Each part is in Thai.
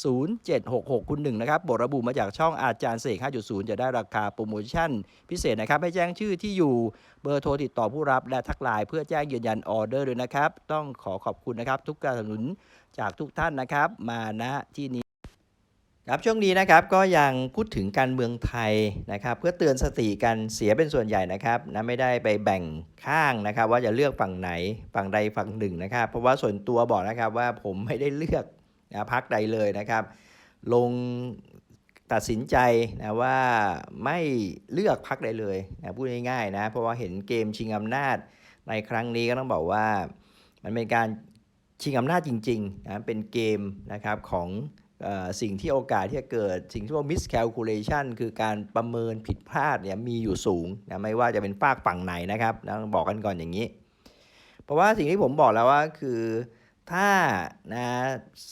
0766คุณหนึ่งนะครับบทระบุมาจากช่องอาจารย์เสก 5.0 จะได้ราคาโปรโมชั่น พิเศษนะครับ ให้แจ้งชื่อที่อยู่เบอร์โทรติดต่อผู้รับและทักไลน์เพื่อแจ้งยืนยันออเดอร์ด้วยนะครับ ต้องขอขอบคุณนะครับ ทุกการสนับสนุนจากทุกท่านนะครับ มาณที่นี้ครับช่วงนี้นะครับก็ยังพูดถึงการเมืองไทยนะครับ เพื่อเตือนสติกันเสียเป็นส่วนใหญ่นะครับนะไม่ได้ไปแบ่งข้างนะครับ ว่าจะเลือกฝั่งไหนฝั่งใดฝั่งหนึ่งนะครับ เพราะว่าส่วนตัวบอกนะครับว่าผมไม่ได้เลือก นะพักใดเลยนะครับ ลงตัดสินใจนะว่าไม่เลือกพักใดเลยนะพูดง่ายๆนะเพราะว่าเห็นเกมชิงอำนาจในครั้งนี้ก็ต้องบอกว่ามันเป็นการชิงอำนาจจริงๆนะเป็นเกมนะครับของสิ่งที่โอกาสที่จะเกิด สิ่งที่ว่า miscalculation คือการประเมินผิดพลาดเนี่ยมีอยู่สูงนะไม่ว่าจะเป็นฝากฝั่งไหนนะครับนะบอกกันก่อนอย่างนี้ เพราะว่าสิ่งที่ผมบอกแล้วว่าคือ ถ้านะ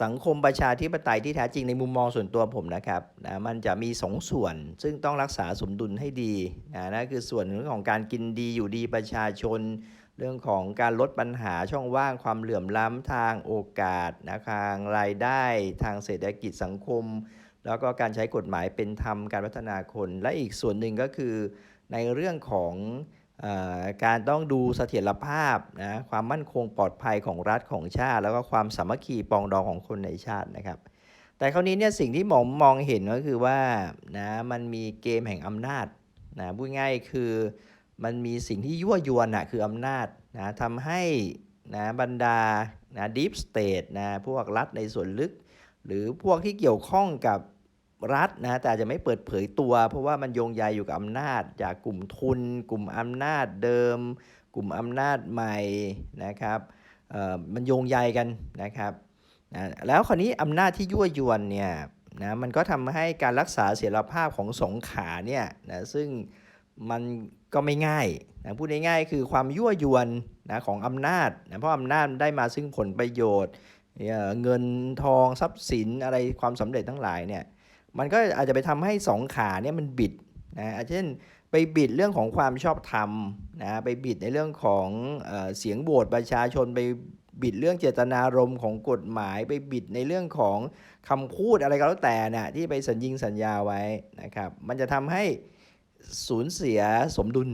สังคมประชาธิปไตยที่แท้จริงในมุมมองส่วนตัวผมนะครับนะมันจะมีสองส่วน ซึ่งต้องรักษาสมดุลให้ดีนะนั่นคือส่วนเรื่องของการกินดีอยู่ดีประชาชน เรื่องของการลดปัญหาช่องว่างความเหลื่อมล้ำทางโอกาสนะทางรายได้ทางเศรษฐกิจสังคม แล้วก็การใช้กฎหมายเป็นธรรมการพัฒนาคน และอีกส่วนหนึ่งก็คือในเรื่องของ การต้องดูเสถียรภาพนะความมั่นคงปลอดภัยของรัฐของชาติ แล้วก็ความสามัคคีปองดองของคนในชาตินะครับ แต่คราวนี้เนี่ยสิ่งที่ผมมองเห็นก็คือว่านะมันมีเกมแห่งอำนาจนะพูดง่ายคือมันมีสิ่งที่ยั่วยวนนะคืออำนาจนะทำให้นะบรรดานะดีฟสเตทนะพวกรัฐในส่วนลึก หรือพวกที่เกี่ยวข้องกับ รัฐนะแต่อาจจะไม่เปิดเผยตัว เพราะว่ามันโยงใยอยู่กับอำนาจ จากกลุ่มทุน กลุ่มอำนาจเดิม กลุ่มอำนาจใหม่นะครับเอ่อมันโยงใยกันนะครับนะแล้วคราวนี้อำนาจที่ยั่วยวนเนี่ยนะมันก็ทำให้การรักษาเสถียรภาพของสงขาเนี่ยนะซึ่งมันก็ไม่ง่ายนะพูดง่ายๆคือความยั่วยวนนะของอำนาจนะเพราะอำนาจได้มาซึ่งผลประโยชน์เอ่อเงินทองทรัพย์สินอะไรความสำเร็จทั้งหลายเนี่ย มันก็อาจจะไปทำให้สองขาเนี่ยมันบิดนะอาจจะเช่นไปบิดเรื่องของความชอบธรรมนะไปบิดในเรื่องของเออเสียงโหวตประชาชนไปบิดเรื่องเจตนารมณ์ของกฎหมาย ไปบิดในเรื่องของคำพูดอะไรก็แล้วแต่นี่ยที่ไปสัญญิงสัญญาไว้นะครับมันจะทำให้สูญเสียสมดุล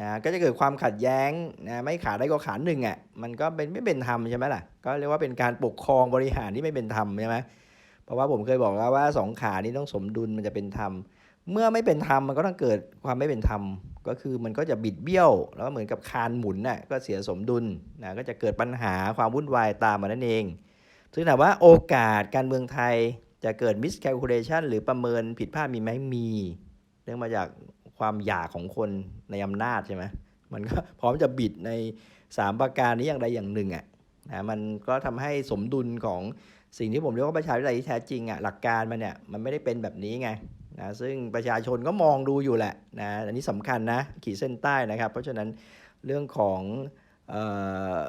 นะก็จะเกิดความขัดแย้งนะไม่ขาดได้ก็ขาดหนึ่งอะมันก็เป็นไม่เป็นธรรมใช่ไหมล่ะก็เรียกว่าเป็นการปกครองบริหารที่ไม่เป็นธรรมใช่ไหม เพราะว่าผมเคยบอกแล้วว่าสองขานี้ต้องสมดุลมันจะเป็นธรรม เมื่อไม่เป็นธรรมมันก็ต้องเกิดความไม่เป็นธรรม ก็คือมันก็จะบิดเบี้ยว แล้วเหมือนกับคานหมุนน่ะก็เสียสมดุลนะก็จะเกิดปัญหาความวุ่นวายตามมานั่นเอง ซึ่งถามว่าโอกาสการเมืองไทยจะเกิด miscalculation หรือประเมินผิดพลาดมีไหมมีเนื่องมาจากความอยากของคนในอำนาจใช่ไหมมันก็พร้อมจะบิดใน 3 ประการนี้อย่างใดอย่างหนึ่งอะนะมันก็ทำให้สมดุลของสิ่งที่ผมเรียกว่าประชาธิปไตยที่แท้จริงอะหลักการมันเนี่ยมันไม่ได้เป็นแบบนี้ไงนะซึ่งประชาชนก็มองดูอยู่แหละนะอันนี้สำคัญนะขีดเส้นใต้นะครับ เพราะฉะนั้นเรื่องของออ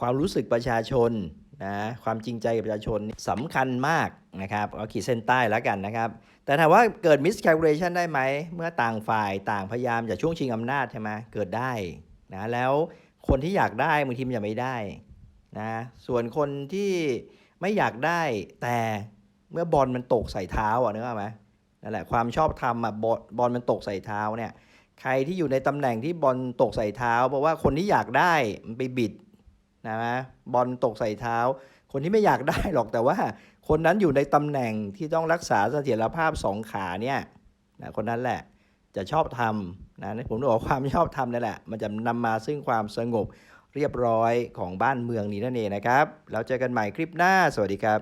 ความรู้สึกประชาชนนะความจริงใจกับประชาชนสำคัญมากนะครับเอาขีดเส้นใต้แล้วกันนะครับ แต่ถามว่าเกิด miscalculation ได้ไหม เมื่อต่างฝ่ายต่างพยายามจะช่วงชิงอำนาจใช่ไหมเกิดได้นะแล้วคนที่อยากได้บางทีมันจะไม่ได้นะส่วนคนที่ ไม่อยากได้แต่เมื่อบอลมันตกใส่เท้าอะนึกออกไหมนั่นแหละความชอบธรรมอะบอลบอลมันตกใส่เท้าเนี่ย ใครที่อยู่ในตำแหน่งที่บอลตกใส่เท้า เพราะว่าคนที่อยากได้มันไปบิดนะบอลตกใส่เท้า คนที่ไม่อยากได้หรอกแต่ว่า คนนั้นอยู่ในตำแหน่งที่ต้องรักษาเสถียรภาพสองขาเนี่ยนะคนนั้นแหละจะชอบทำนะผมบอกความชอบทำนี่แหละ มันจะนำมาซึ่งความสงบ เรียบร้อยของบ้านเมืองนี้นั่นเองนะครับ แล้วเจอกันใหม่คลิปหน้า สวัสดีครับ